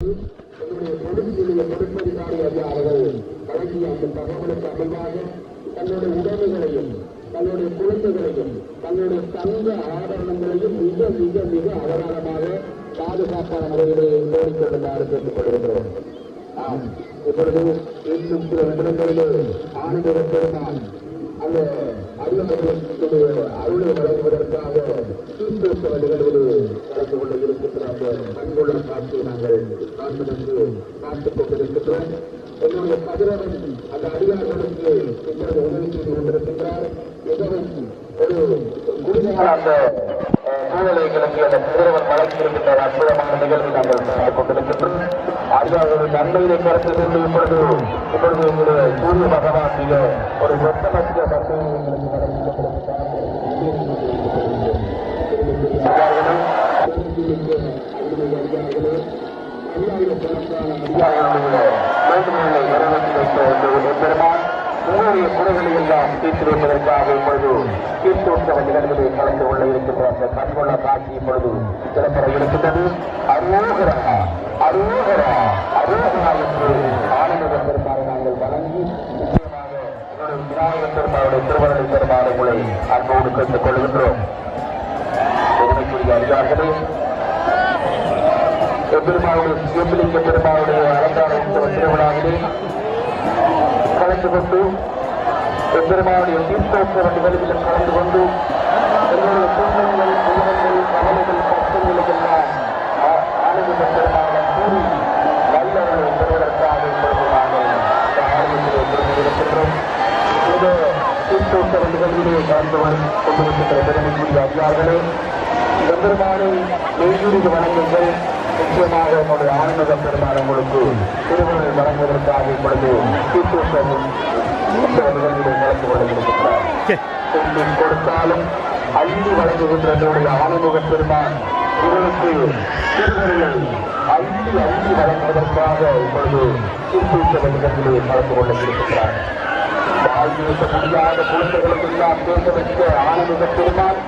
பொதுக்குழுவிய பொறுப்பதிகாரி வழங்கிய அந்த தகவலுக்கு அமைவாக தன்னுடைய தன்னுடைய குழந்தைகளையும் தன்னுடைய தங்க ஆபரணங்களையும் மிக மிக மிக அவதானமாக பாதுகாப்பான முறையிலே கோரிக்கொள்ளுமாறு கேட்டுக் ஆம் இப்பொழுது இன்னும் சில ஆனந்த அந்த அறிவுடைய அருளை வழங்குவதற்காக தீர்த்தோற்சவ நிகழ்வு அந்த நாங்கள் காண்பதற்கு பார்த்துக் கொண்டிருக்கின்றோம் என்னுடைய கதிரவன் அந்த அடியார்களுக்கு இப்பொழுது உதவி செய்து கொண்டிருக்கின்றார் மிகவும் ஒரு குடிமையான அந்த சூழ்நிலைகளுக்கு அந்த கதிரவன் வழங்கியிருக்கின்ற அற்புதமான நிகழ்வை நாங்கள் பார்த்துக் கொண்டிருக்கின்றோம் அடியார்கள் நன்மையை கருத்து கொண்டு இப்பொழுது இப்பொழுது உங்களுடைய சூரிய பகவான் ஒரு வெப்பமற்ற குறைகளை எல்லாம் தீர்த்து வைப்பதற்காக இப்பொழுது தீர்த்தோற்சவ நிகழ்வுகளில் கலந்து கொள்ள இருக்கின்ற அந்த கண்கொள்ள காட்சி இப்பொழுது சிறப்பட இருக்கின்றது அரோகரா அரோகரா அரோகரா என்று நாங்கள் வழங்கி நிச்சயமாக விநாயகர் திருவருளை உங்களை அன்போடு கேட்டுக் கொள்கின்றோம் அதிகாரிகளே பெருமாவுடைய சிவலிங்க பெருமாவுடைய அலங்கார உற்சவ திருவிழாவிலே கலந்து கொண்டு பெருமாவுடைய தீர்த்தோற்சவ நிகழ்வில் கலந்து கொண்டு எங்களுடைய துன்பங்கள் துன்பங்கள் கவலைகள் கஷ்டங்களுக்கு எல்லாம் ஆனந்த பெருமானம் கூறி நல்லவர்களை பெறுவதற்காக இப்பொழுது இந்த தீர்த்தோற்சவ நிகழ்விலே கலந்து கொண்டிருக்கின்ற பெருமைக்குரிய அதிகாரிகளே எம்பெருமானை மெய்யுரிது வணங்குங்கள். நிச்சயமாக என்னுடைய ஆன்மீக பெருமான் உங்களுக்கு திருமணம் வழங்குவதற்காக இப்பொழுது தீர்த்தோற்சவம் உற்சவ நிகழ்விலே கொடுத்தாலும் அள்ளி வழங்குகின்ற என்னுடைய ஆன்மீக பெருமான் இவருக்கு திருமணங்களை அள்ளி அள்ளி வழங்குவதற்காக இப்பொழுது தீர்த்தோற்சவ நிகழ்விலே கொள்ள முடியாத குழந்தைகளுக்கெல்லாம் பேச ஆனந்த பெருமான்